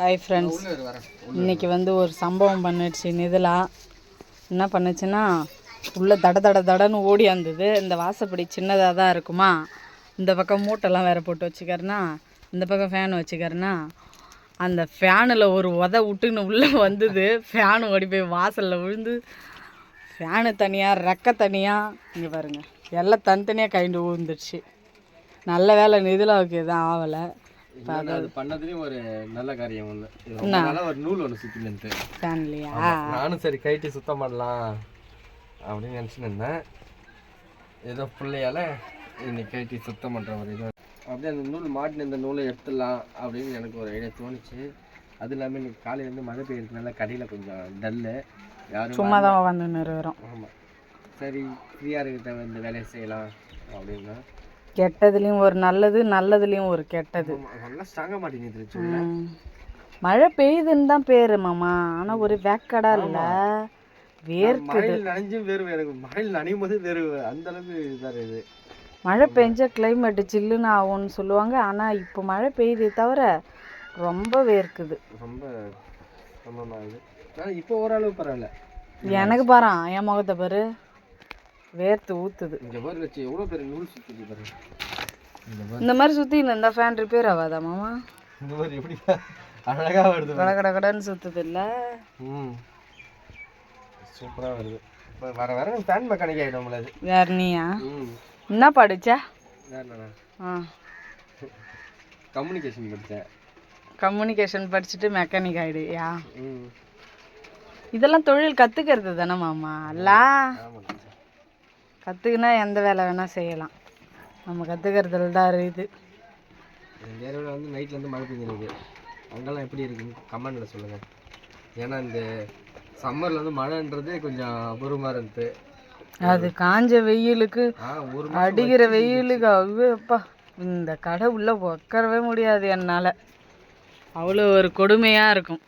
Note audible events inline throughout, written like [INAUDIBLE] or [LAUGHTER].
Hi friends இன்னைக்கு வந்து ஒரு சம்பவம் பண்ணுச்சு. நிதிலா என்ன பண்ணுச்சுன்னா உள்ள தட தட தடன்னு ஓடியாந்தது இந்த வாசப்படி சின்னதாக தான் இருக்குமா? இந்த பக்கம் மூட்டைலாம் வேற போட்டு வச்சுக்காருனா இந்த பக்கம் ஃபேன் வச்சுக்காருனா அந்த ஃபேனில் ஒரு உத விட்டுன்னு உள்ளே வந்தது. ஃபேனு ஓடி போய் வாசலில் விழுந்து ஃபேனு தனியாக ரெக்க தனியாக இங்கே பாருங்க எல்லாம் தனித்தனியாக கைண்டு விழுந்துருச்சு நல்ல வேலை நிதிலாவுக்கு எதுவும் ஆகலை அது பண்ணதுலயும் ஒரு நல்ல காரியம் ஒண்ணு. நாளா ஒரு நூல் ஒண்ணு ஃபேன்லையா நானும் சரி கைட்டி சுத்தம் பண்ணலாம் அப்படின்னு நினச்சின்னு இருந்தேன். ஏதோ பிள்ளையால இன்னைக்கு கைட்டி சுத்தம் பண்ற ஒரு இது. அப்படியே அந்த நூல் மாட்டின இந்த நூலை எடுத்துடலாம் அப்படின்னு எனக்கு ஒரு ஐடியா தோணுச்சு. அது இல்லாமல் இன்னைக்கு காலையிலேருந்து மழை பெய்யறதுனால கடையில் கொஞ்சம் டல்லு யாரும் சும்மா தான் வந்து ஆமாம் சரி ஃப்ரீயாக இருக்கிற இந்த வேலையை செய்யலாம் அப்படின்னா கெட்டதுலேயும் ஒரு நல்லது நல்லதுலேயும் ஒரு கெட்டது. மழை பெய்யுதுன்னு தான் பேரு மாமா. ஆனால் ஒரு வேக்கடா இல்லை. வேர்க்கு மழையில் நனைஞ்சும் வேறு எனக்கு மழையில் நனையும் போது வேறு அந்த அளவுக்கு இதாக இது மழை பெஞ்சா கிளைமேட்டு சில்லுன்னு ஆகும்னு சொல்லுவாங்க. ஆனால் இப்போ மழை பெய்யுதே தவிர ரொம்ப வேர்க்குது. ரொம்ப ரொம்ப இப்போ ஓரளவு பரவாயில்ல. எனக்கு பாரு என் முகத்தை பாரு. வேர்த்து ஊத்துது. இந்த மாதிரி வச்சு எவ்வளோ பேர் நூல் சுற்றுது பாரு. இந்த மாதிரி சுற்றி இந்த ஃபேன் ரிப்பேர் ஆகாதா மாமா? இந்த மாதிரி எப்படி அழகாக வருது கட கட கடன்னு சுத்துது இல்லை ம். சூப்பராக வருது. வர வர ஃபேன் மெக்கானிக் ஆகிடும்ல அது. வேற நீயா? என்ன படிச்சா? ஆ. கம்யூனிகேஷன் படித்தேன் கம்யூனிகேஷன் படிச்சுட்டு மெக்கானிக் ஆயிடுயா இதெல்லாம் தொழில் கற்றுக்கிறது தானே மாமா? டீச்சர் கற்றுக்கினா எந்த வேலை வேணால் செய்யலாம். நம்ம கற்றுக்கிறதுல தான் இருக்குது எங்கள் ஏரியாவில் வந்து நைட்டில் வந்து மழை பெஞ்சிருக்கு அங்கெல்லாம் எப்படி இருக்குன்னு கமெண்டில் சொல்லுங்கள் ஏன்னா இந்த சம்மரில் வந்து மழைன்றது கொஞ்சம் அபூர்வமாக இருந்தது. அது காஞ்ச வெயிலுக்கு அடிக்கிற வெயிலுக்கு அவ்வளோ அப்பா. இந்த கடை உள்ளே உட்காரவே முடியாது என்னால். அவ்வளோ ஒரு கொடுமையாக இருக்கும்.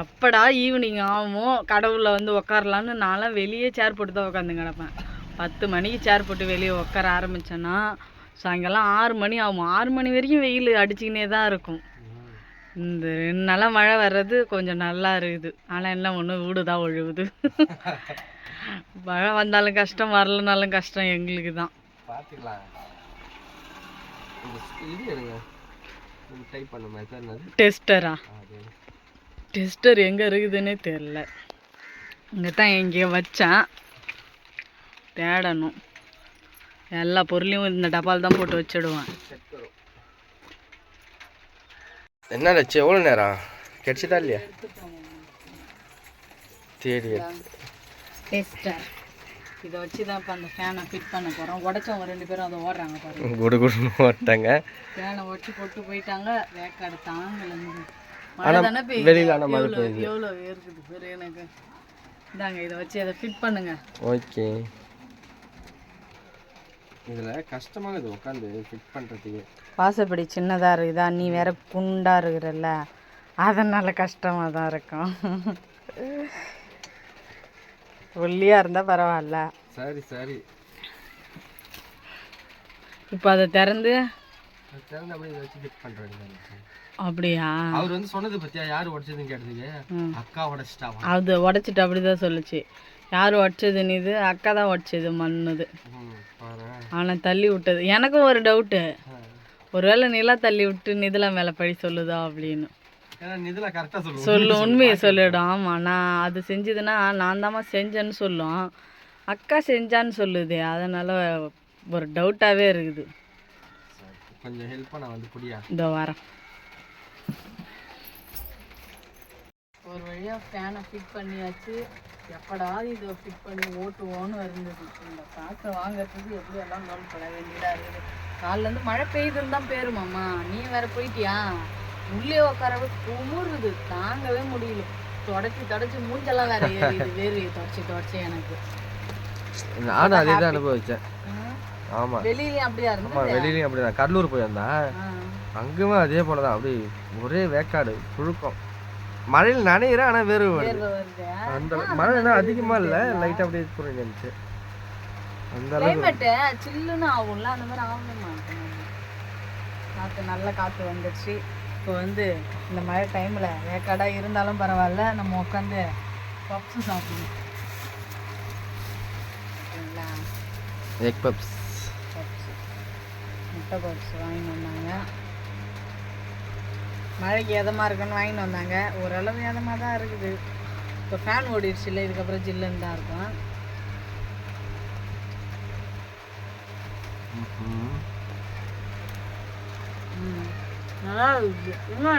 எப்படா ஈவினிங் ஆகுமோ கடவுள வந்து உட்காரலான்னு நான்லாம் வெளியே சேர் போட்டு தான் உட்காந்து கிடப்பேன். பத்து மணிக்கு சேர் போட்டு வெளியே உட்கார ஆரம்பித்தேன்னா சாயங்காலம் ஆறு மணி ஆகும். ஆறு மணி வரைக்கும் வெயில் அடிச்சுக்கினே தான் இருக்கும். இந்த ரெண்டு நாளாக மழை வர்றது கொஞ்சம் நல்லா இருக்குது. ஆனால் எல்லாம் ஒன்று வீடு தான் ஒழுகுது. [LAUGHS] மழை வந்தாலும் கஷ்டம் வரலனாலும் கஷ்டம் எங்களுக்கு தான். பார்த்துக்கலாம் டெஸ்டர் எங்கே இருக்குதுன்னே தெரில இங்கே தான் எங்கேயோ வச்சேன். தேடணும். எல்லா பொருளையும் இந்த டப்பால் தான் போட்டு வச்சிடுவேன். என்ன லட்சம் எவ்வளோ நேரம்? கிடைச்சதா இல்லையா? தேடி டெஸ்டர் இதை வச்சு தான் இப்போ அந்த ஃபேனை ஃபிட் பண்ண போகிறோம் உடச்சவங்க ரெண்டு பேரும் அதை ஓடுறாங்க பாருங்க. குடு குடுன்னு ஓட்டாங்க. ஃபேனை உடச்சி போட்டு போயிட்டாங்க. வேக்காடு தாங்கல மழை ஆனா தானே வெளியில ஆனா மழை பெய்யுது. எவ்வளோ இருக்குது பேர் எனக்கு. இந்தாங்க இதை வச்சு அதை ஃபிட் பண்ணுங்க. ஓகே. இதில் கஷ்டமாக இது உட்காந்து ஃபிட் பண்ணுறதுக்கு. வாசப்படி சின்னதாக இருக்குதா? நீ வேற குண்டா இருக்கிறல்ல. அதனால கஷ்டமாக தான் இருக்கும். ஒல்லியாக இருந்தால் பரவாயில்ல. சரி சரி. இப்போ அதை திறந்து திறந்து அப்படியே வச்சு ஃபிட் பண்ணுறாங்க அப்படியா? அவர் வந்து சொன்னது பத்தியா? யார் உடச்சதுன்னு கேட்டதுக்கு. அக்கா உடச்சிட்டாவா அது உடச்சிட்டு அப்படி தான் சொல்லுச்சு. யார் உடச்சதுன்னு இது? அக்கா தான் உடச்சது மண்ணுது. ஆனால் தள்ளி விட்டது. எனக்கும் ஒரு டவுட்டு ஒருவேளை நிலா தள்ளி விட்டு நிதிலா மேலே பழி சொல்லுதா அப்படின்னு. சொல்லு. உண்மையை சொல்லிடும் ஆமாம் நான் அது செஞ்சதுன்னா நான் தாம்மா செஞ்சேன்னு சொல்லும். அக்கா செஞ்சான்னு சொல்லுது. அதனால் ஒரு டவுட்டாகவே இருக்குது. கொஞ்சம் ஹெல்ப் பண்ண வந்து புடியா? இதோ வரேன். ஒரு வழியாக ஃபேனை ஃபிட் பண்ணியாச்சு. எப்படா இதை ஃபிட் பண்ணி ஓட்டுவோன்னு இருந்தது. இந்த காற்றை வாங்குறதுக்கு எப்படி எல்லாம் லோன் பண்ண வேண்டியதாக இருக்குது காலிலேருந்து மழை பெய்யுதுன்னு தான் பேருமாம்மா நீ வேற போயிட்டியா? உள்ளே உட்காரவே குமுறுது. தாங்கவே முடியல. தொடச்சி தொடச்சி மூஞ்செல்லாம் வேற ஏறிது வேர்வையை தொடச்சி தொடச்சி எனக்கு. நானும் அதே தான் அனுபவிச்சேன். ம். ஆமாம் வெளியிலயும் அப்படியா ஆமாம் இருந்தது வெளியிலையும் அப்படி தான் கடலூர் போயிருந்தேன் ஆ. அங்குமே அதே போல தான் அப்படி ஒரே வேக்காடு புழுக்கம். மழையில் நனையிறேன் ஆனால் வேறு அந்த அளவு- மழை என்ன அதிகமாக இல்லை. லைட்டாக அப்படியே புரிஞ்சு இருந்துச்சு அந்த அளவுக்கு சில்லுன்னு ஆகும்ல. அந்த மாதிரி ஆகவே மாட்டேன் காற்று நல்ல காற்று வந்துடுச்சு இப்போ வந்து இந்த மழை டைமில் வேக்காடாக இருந்தாலும் பரவாயில்ல. நம்ம உட்காந்து பப்ஸு சாப்பிடணும். எக் பப்ஸ் பப்ஸ் முட்டை பப்ஸ் வாங்கிட்டு வந்தாங்க. மழைக்கு எதமாக இருக்குன்னு வாங்கிட்டு வந்தாங்க. ஓரளவு எதமாக தான் இருக்குது. இப்போ ஃபேன் ஓடிடுச்சு இல்லை இதுக்கப்புறம் ஜில்லுன்னு தான் இருக்கும். ம் நல்லா இருக்குது. இன்னும்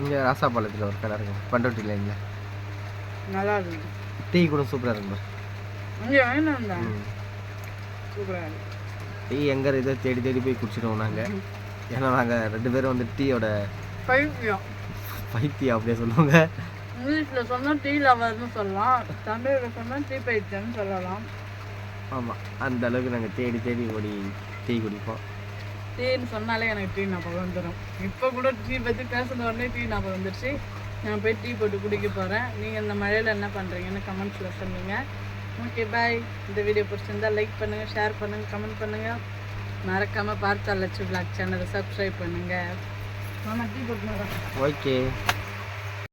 இங்கே ராசாபாளையத்தில் ஒரு கடை இருக்கும் பண்டோட்டி லைனில் நல்லா இருக்குது. டீ கூட சூப்பராக இருக்கும் இங்கே வந்தேன் சூப்பராக இருக்கு. டீ எங்கே இதை தேடி தேடி போய் குடிச்சிடுவோம் நாங்கள் ஏன்னா நாங்கள் ரெண்டு பேரும் வந்து டீயோட பைத்தியம். பைத்தியம் அப்படியே சொல்லுவாங்க. இங்கிலீஷில் சொன்னால் டீ லவர்னு சொல்லலாம். தமிழில் சொன்னால் டீ பைத்தியம்னு சொல்லலாம். ஆமாம் அந்த அளவுக்கு நாங்கள் தேடி தேடி ஓடி டீ குடிப்போம். டீன்னு சொன்னாலே எனக்கு டீ ஞாபகம் வந்துடும் இப்போ கூட டீ பற்றி பேசுன உடனே டீ ஞாபகம் வந்துருச்சு. நான் போய் டீ போட்டு குடிக்க போகிறேன் நீங்கள் இந்த மழையில் என்ன பண்ணுறீங்கன்னு கமெண்ட்ஸில் சொல்லுங்கள் ஓகே பாய் இந்த வீடியோ பிடிச்சிருந்தா லைக் பண்ணுங்கள் ஷேர் பண்ணுங்கள் கமெண்ட் பண்ணுங்கள் மறக்காமல் பார்த்தா லட்சு பிளாக் சேனலை சப்ஸ்கிரைப் பண்ணுங்கள் ஓகே